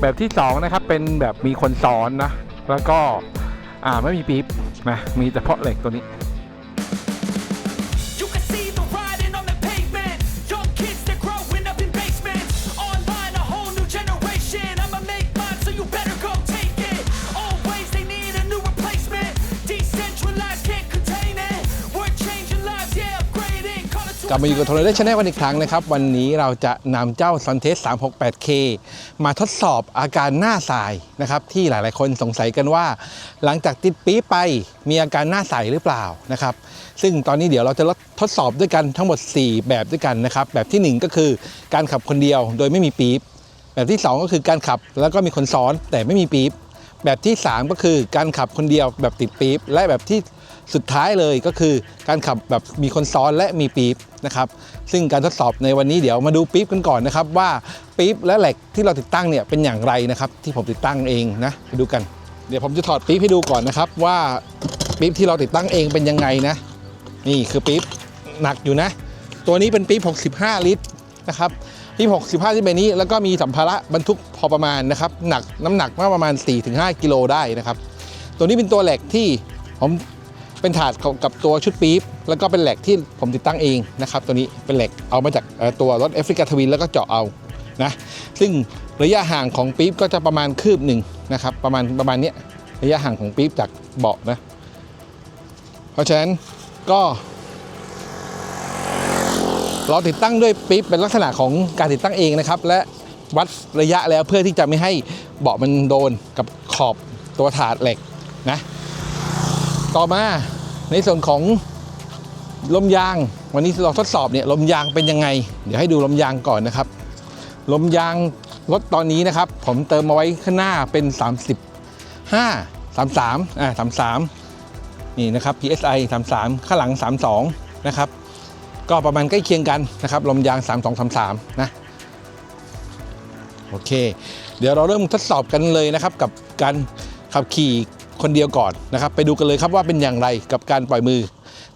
แบบที่สองนะครับเป็นแบบมีคนซ้อนนะแล้วก็อ่าไม่มีปี๊บนะมีเฉพาะเหล็กตัวนี้ กลับมาอยู่กับโทรเลชแนลกันอีกครั้งนะครับ วันนี้เราจะนำเจ้า s u n t e s 368K มาทดสอบอาการหน้าสายนะครับ ที่หลายๆคนสงสัยกันว่า หลังจากติดปี๊ไปมีอาการหน้าใสหรือเปล่านะครับ ซึ่งตอนนี้เดี๋ยวเราจะทดสอบด้วยกันทั้งหมด 4 แบบด้วยกันนะครับ แบบทีหนึ่1 ก็คือการขับคนเดียวโดยไม่มีปี๊บแบบที่ 2 ก็คือการขับแล้วก็มีคนซ้อนแต่ไม่มีปี๊บ แบบที่ 3 ก็คือการขับคนเดียวแบบติดปี๊บและแบบที่สุดท้ายเลยก็คือการขับแบบมีคนซ้อนและมีปี๊บนะครับซึ่งการทดสอบในวันนี้เดี๋ยวมาดูปี๊บกันก่อนนะครับว่าปี๊บและเหล็กที่เราติดตั้งเนี่ยเป็นอย่างไรนะครับที่ผมติดตั้งเองนะไปดูกัน เดี๋ยวผมจะถอดปี๊บให้ดูก่อนนะครับว่าปี๊บที่เราติดตั้งเองเป็นยังไงนะนี่คือปี๊บหนักอยู่นะ ตัวนี้เป็นปี๊บ65 ลิตรนะครับ ปี๊บ65ลิตรใบนี้ แล้วก็มีสัมภาระบรรทุกพอประมาณนะครับหนักน้ำหนักว่าประมาณ 4-5 กิโลได้นะครับ ตัวนี้เป็นตัวแหลกที่ผมเป็นถาดกับตัวชุดปี๊บแล้วก็เป็นแหลกที่ผมติดตั้งเองนะครับตัวนี้เป็นแหลกเอามาจากตัวรถแอฟริกาทวินแล้วก็เจาะเอานะซึ่งระยะห่างของปี๊บก็จะประมาณคืบหนึ่งนะครับประมาณประมาณนี้ระยะห่างของปี๊บจากเบาะนะ เพราะฉะนั้นก็ เราติดตั้งด้วยปิ๊บเป็นลักษณะของการติดตั้งเองนะครับ และวัดระยะแล้วเพื่อที่จะไม่ให้เบาะมันโดนกับขอบตัวถาดเหล็กนะต่อมาในส่วนของลมยาง วันนี้เราทดสอบเนี่ยลมยางเป็นยังไง เดี๋ยวให้ดูลมยางก่อนนะครับ ลมยางรถตอนนี้นะครับ ผมเติมมาไว้ข้างหน้าเป็น 35 33อ่า33 นี่นะครับ PSI 33 ข้างหลัง 32 นะครับ ก็ประมาณใกล้เคียงกันนะครับลมยาง 3233 นะ โอเค เดี๋ยวเราเริ่มทดสอบกันเลยนะครับ กับการขับขี่คนเดียวก่อนนะครับ ไปดูกันเลยครับว่าเป็นอย่างไรกับการปล่อยมือ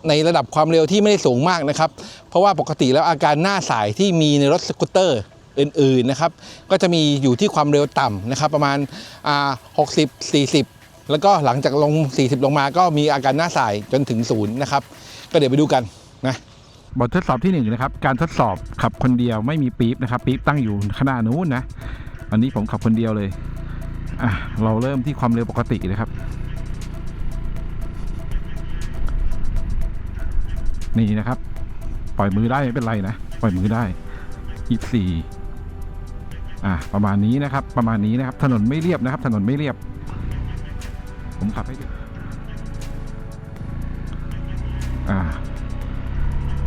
ในระดับความเร็วที่ไม่ได้สูงมากนะครับ เพราะว่าปกติแล้วอาการหน้าสายที่มีในรถสกูตเตอร์อื่นๆนะครับ ก็จะมีอยู่ที่ความเร็วต่ำนะครับ ประมาณอ่า60 40 แล้วก็หลังจากลง 40 ลงมาก็มีอาการหน้าสายจนถึงศูนย์นะครับ ก็เดี๋ยวไปดูกัน บททดสอบที่หนึ่งนะครับ การทดสอบขับคนเดียวไม่มีปี๊บนะครับ ปี๊บตั้งอยู่ข้างหน้านู้นนะ อันนี้ผมขับคนเดียวเลยอะเราเริ่มที่ความเร็วปกตินะครับ นี่นะครับ ปล่อยมือได้ไม่เป็นไรนะ ปล่อยมือได้ยี่สี่อะประมาณนี้นะครับ ประมาณนี้นะครับ ถนนไม่เรียบนะครับ ถนนไม่เรียบ ผมขับให้ดู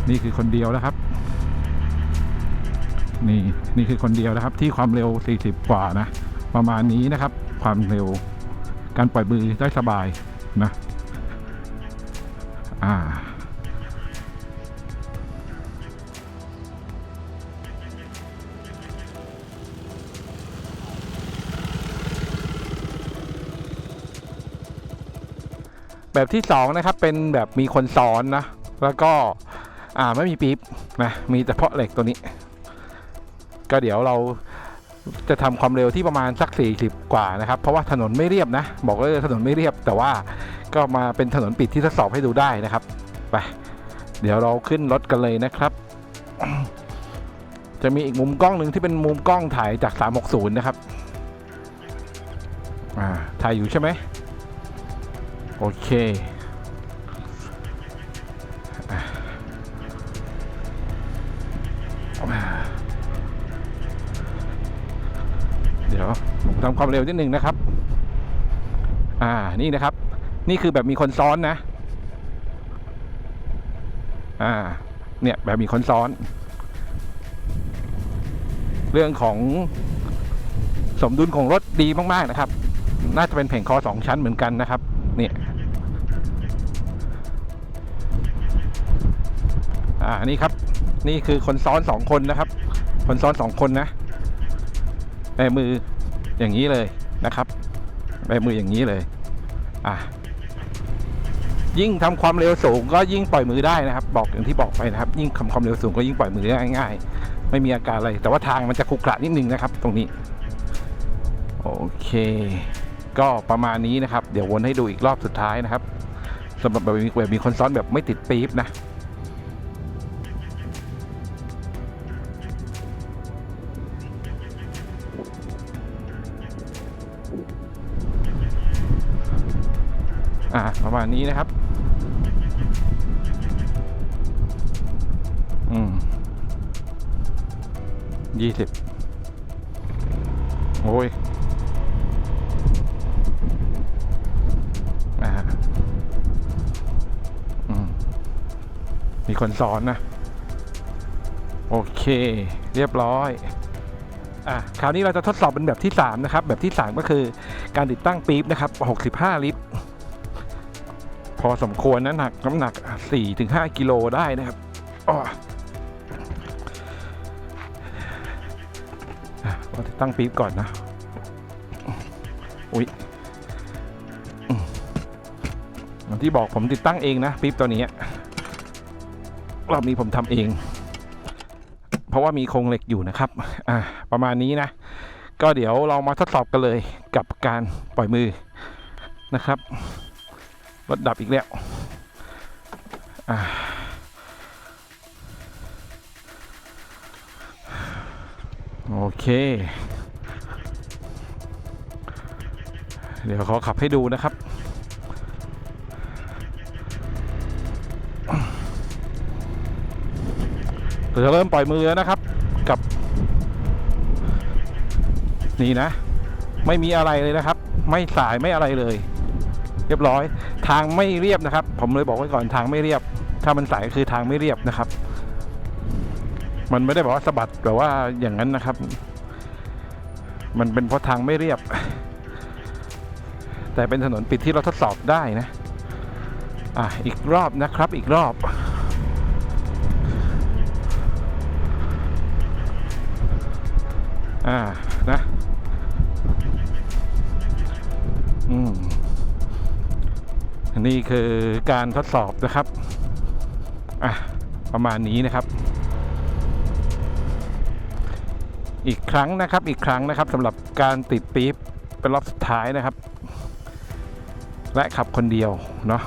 นี่คือคนเดียวนะครับ นี่นี่คือคนเดียวนะครับ ที่ความเร็ว 40 กว่านะ ประมาณนี้นะครับ ความเร็ว การปล่อยมือได้สบายนะ อ่าแบบที่สองนะครับเป็นแบบมีคนซ้อนนะ แล้วก็ อ่าไม่มีปี๊บนะมีเฉพาะเหล็กตัวนี้ ก็เดี๋ยวเราจะทำความเร็วที่ประมาณสัก 40 กว่านะครับ เพราะว่าถนนไม่เรียบนะ บอกเลยถนนไม่เรียบ แต่ว่าก็มาเป็นถนนปิดที่ทดสอบให้ดูได้นะครับไปเดี๋ยวเราขึ้นรถกันเลยนะครับ จะมีอีกมุมกล้องหนึ่งที่เป็นมุมกล้องถ่ายจาก 360 นะครับอ่าถ่ายอยู่ใช่ไหมโอเค เดี๋ยวผมทำความเร็วนิดนึงนะครับ อ่านี่นะครับ นี่คือแบบมีคนซ้อนนะ อ่า เนี่ยแบบมีคนซ้อน เรื่องของสมดุลของรถดีมาก ๆ นะครับ น่าจะเป็นแผงคอสองชั้นเหมือนกันนะครับ เนี่ย อ่า นี่ครับ นี่คือคนซ้อนสองคนนะครับ คนซ้อนสองคนนะ แบมืออย่างนี้เลยนะครับแบมืออย่างนี้เลยอะยิ่งทำความเร็วสูงก็ยิ่งปล่อยมือได้นะครับ บอกอย่างที่บอกไปนะครับ ยิ่งทำความเร็วสูงก็ยิ่งปล่อยมือได้ง่ายๆ ไม่มีอาการอะไร แต่ว่าทางมันจะขรุขระนิดนึงนะครับ ตรงนี้ โอเค ก็ประมาณนี้นะครับ เดี๋ยววนให้ดูอีกรอบสุดท้ายนะครับสำหรับแบบมีแบบมีคนซ้อนแบบไม่ติดปี๊บนะ มาณนี้นะครับ อืมยี่สิบโอ้ยอ่าอืมมีคนสอนนะ โอเค เรียบร้อยอะคราวนี้เราจะทดสอบเป็นแบบที่ 3 นะครับ แบบที่ 3 ก็คือการติดตั้งปี๊บนะครับ 65 ลิตร พอสมควรนะหนักน้ำหนัก 4-5 กิโลได้นะครับอ้อติดตั้งปี๊บก่อนนะ อุ๊ยมอย่างที่บอกผมติดตั้งเองนะปี๊บตัวนี้รอบนี้ผมทำเอง เพราะว่ามีโครงเหล็กอยู่นะครับ อ่า ประมาณนี้นะ ก็เดี๋ยวเรามาทดสอบกันเลยกับการปล่อยมือนะครับ รถดับอีกแล้วอโอเค เดี๋ยวขอขับให้ดูนะครับ เราจะเริ่มปล่อยมือแล้วนะครับ กับ นี่นะ ไม่มีอะไรเลยนะครับ ไม่สายไม่อะไรเลย เรียบร้อย ทางไม่เรียบนะครับ ผมเลยบอกไว้ก่อนทางไม่เรียบ ถ้ามันสายคือทางไม่เรียบนะครับ มันไม่ได้บอกว่าสะบัดแบบว่าอย่างนั้นนะครับ มันเป็นเพราะทางไม่เรียบ แต่เป็นถนนปิดที่เราทดสอบได้นะอะอีกรอบนะครับอีกรอบอ่านะ นี่คือการทดสอบนะครับ อะ ประมาณนี้นะครับ อีกครั้งนะครับ อีกครั้งนะครับสำหรับการติดปี๊บเป็นรอบสุดท้ายนะครับ และขับคนเดียวเนาะ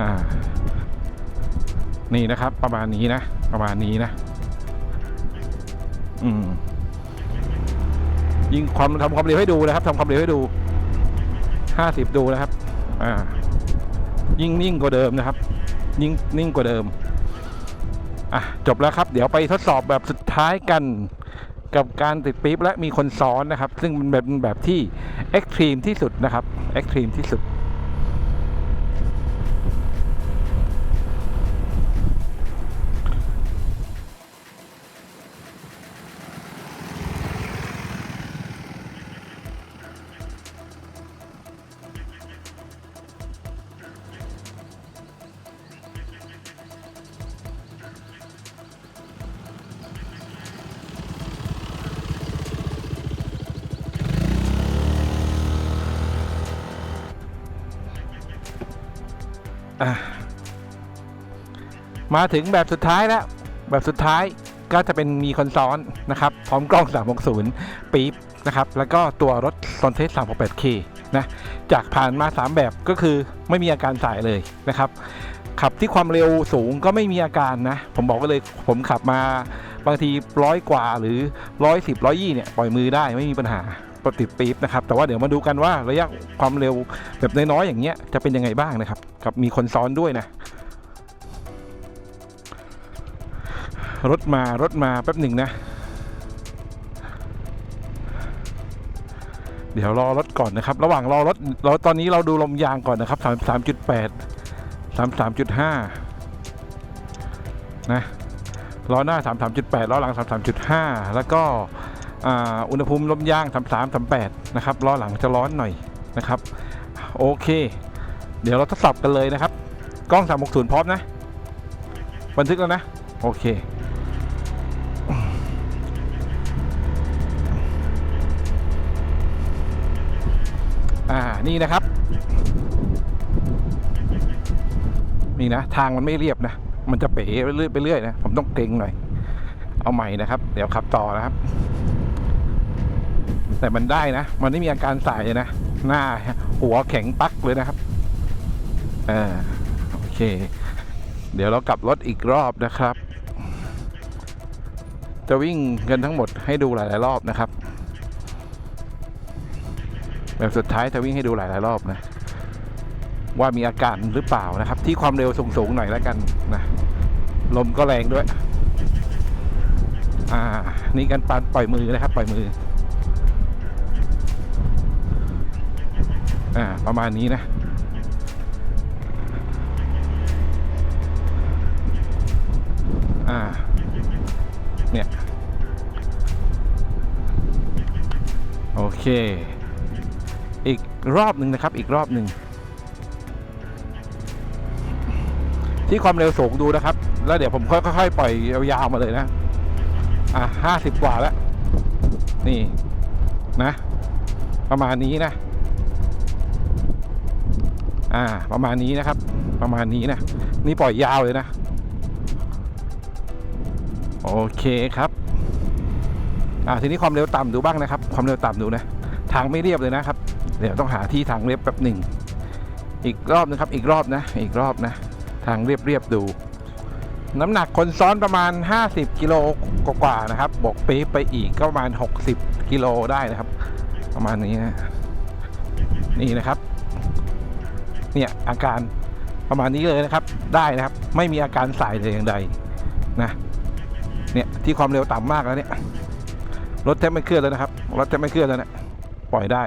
อ่านี่นะครับประมาณนี้นะประมาณนี้นะ อืมยิงความทำความเร็วให้ดูนะครับทำความเร็วให้ดูห้าสิบดูนะครับ อ่า ยิ่งนิ่งกว่าเดิมนะครับ ยิ่งนิ่งกว่าเดิม อะ จบแล้วครับ เดี๋ยวไปทดสอบแบบสุดท้ายกันกับการติดปี๊บและมีคนซ้อนนะครับ ซึ่งเป็นแบบแบบที่เอ็กตรีมที่สุดนะครับเอ็กตรีมที่สุด มาถึงแบบสุดท้ายแล้ว แบบสุดท้ายก็จะเป็นมีคอนซ้อนนะครับ พร้อมกล้อง 360 ปี๊บนะครับ แล้วก็ตัวรถ s o n t e s 368K นะ จากผ่านมา 3 แบบก็คือไม่มีอาการสายเลยนะครับ ขับที่ความเร็วสูงก็ไม่มีอาการนะ ผมบอกไว้เลยผมขับมาบางทีร้อยกว่าหรือร้อยสิบร้อยยี่เนี่ย ปล่อยมือได้ไม่มีปัญหา ปติดปี๊บนะครับ แต่ว่าเดี๋ยวมาดูกันว่าระยะความเร็วแบบน้อยๆอย่างเงี้ยจะเป็นยังไงบ้างนะครับ กับมีคนซ้อนด้วยนะ รถมารถมาแป๊บหนึ่งนะ เดี๋ยวรอรถก่อนนะครับ ระหว่างรอรถเราตอนนี้เราดูลมยางก่อนนะครับสามสามจุดแปดสามสามจุดห้านะล้อหน้าสามสามจุดแปดล้อหลังสามสามจุดห้าแล้วก็ อุณหภูมิลมยางสามสามสามแปดนะครับล้อหลังจะร้อนหน่อยนะครับ โอเค เดี๋ยวเราทดสอบกันเลยนะครับ กล้องสามหกศูนย์พร้อมนะ บันทึกแล้วนะ โอเคอ่านี่นะครับ นี่นะ ทางมันไม่เรียบนะ มันจะเป๋ไปเรื่อยไปเรื่อยนะ ผมต้องเกรงหน่อย เอาใหม่นะครับ เดี๋ยวขับต่อนะครับ แต่มันได้นะ มันไม่มีอาการสายเลยนะ หน้าหัวแข็งปักเลยนะครับเออโอเค เดี๋ยวเรากลับรถอีกรอบนะครับ จะวิ่งกันทั้งหมดให้ดูหลาย ๆ รอบนะครับ แบบสุดท้ายจะวิ่งให้ดูหลาย ๆ รอบนะ ว่ามีอาการหรือเปล่านะครับ ที่ความเร็วสูง ๆ หน่อยแล้วกันนะ ลมก็แรงด้วย อ่า นี่กันปันปล่อยมือนะครับ ปล่อยมือ อ่าประมาณนี้นะอ่าเนี่ยโอเค อีกรอบหนึ่งนะครับ อีกรอบหนึ่งที่ความเร็วสูงดูนะครับ แล้วเดี๋ยวผมค่อยๆปล่อยยาวๆมาเลยนะ อะห้าสิบกว่าแล้ว นี่นะ ประมาณนี้นะ อ่า ประมาณนี้นะครับ ประมาณนี้นะ นี่ปล่อยยาวเลยนะ โอเคครับ อ่า ทีนี้ความเร็วต่ำดูบ้างนะครับ ความเร็วต่ำดูนะ ทางไม่เรียบเลยนะครับ เดี๋ยวต้องหาที่ทางเรียบแป๊บหนึ่ง อีกรอบนะครับ อีกรอบนะ อีกรอบนะ ทางเรียบเรียบๆดู น้ำหนักคนซ้อนประมาณ 50กิโลกว่าๆนะครับ บวกปี๊บไปอีกก็ประมาณ 60กิโลได้นะครับ ประมาณนี้นะ นี่นะครับ เนี่ยอาการประมาณนี้เลยนะครับ ได้นะครับ ไม่มีอาการสายเลยอย่างใดนะเนี่ยที่ความเร็วต่ำมากแล้วเนี่ยรถแทบไม่เคลื่อนแล้วนะครับรถแทบไม่เคลื่อนแล้วนะปล่อยได้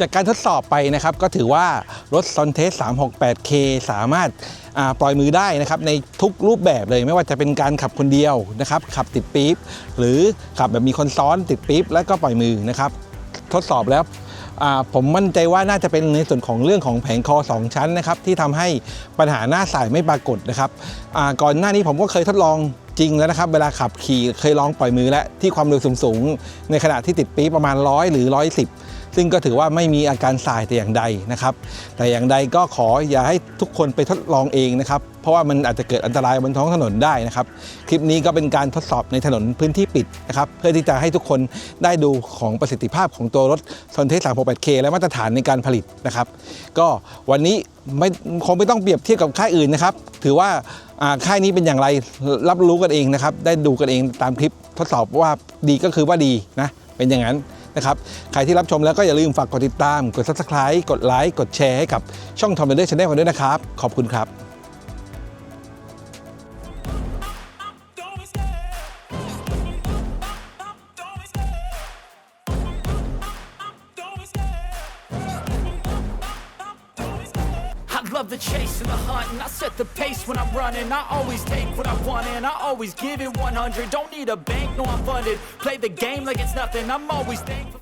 จากการทดสอบไปนะครับ ก็ถือว่ารถ s o n t e s 368K สามารถปล่อยมือได้นะครับในทุกรูปแบบเลยไม่ว่าจะเป็นการขับคนเดียวนะครับ ขับติดปี๊บหรือขับแบบมีคนซ้อนติดปี๊บแล้วก็ปล่อยมือนะครับ ทดสอบแล้วผมมั่นใจว่าน่าจะเป็นในส่วนของเรื่องของแผงคอ 2 ชั้นนะครับที่ทำให้ปัญหาหน้าสายไม่ปรากฏนะครับก่อนหน้านี้ผมก็เคยทดลองจริงแล้วนะครับเวลาขับขี่เคยลองปล่อยมือและที่ความเร็วสูงๆในขณะที่ติดปี๊บประมาณ 100 หรือ 110 ซึ่งก็ถือว่าไม่มีอาการสายแต่อย่างใดนะครับ แต่อย่างใดก็ขออย่าให้ทุกคนไปทดลองเองนะครับ เพราะว่ามันอาจจะเกิดอันตรายบนท้องถนนได้นะครับ คลิปนี้ก็เป็นการทดสอบในถนนพื้นที่ปิดนะครับ เพื่อที่จะให้ทุกคนได้ดูของประสิทธิภาพของตัวรถ s o n t e s 368K และมาตรฐานในการผลิตนะครับ ก็วันนี้ไม่คงไม่ต้องเปรียบเทียบกับค่ายอื่นนะครับ ถือว่าค่ายนี้เป็นอย่างไรรับรู้กันเองนะครับ ได้ดูกันเองตามคลิปทดสอบว่าดีก็คือว่าดีนะ เป็นอย่างนั้น นะครับ ใครที่รับชมแล้วก็อย่าลืมฝากกดติดตาม กด subscribe กดไลค์กดแชร์ให้กับช่อง Tom Raider Channel กันด้วยนะครับ ขอบคุณครับ always give it 100. Don't need a bank, no, I'm funded. Play the game like it's nothing. I'm always thankful.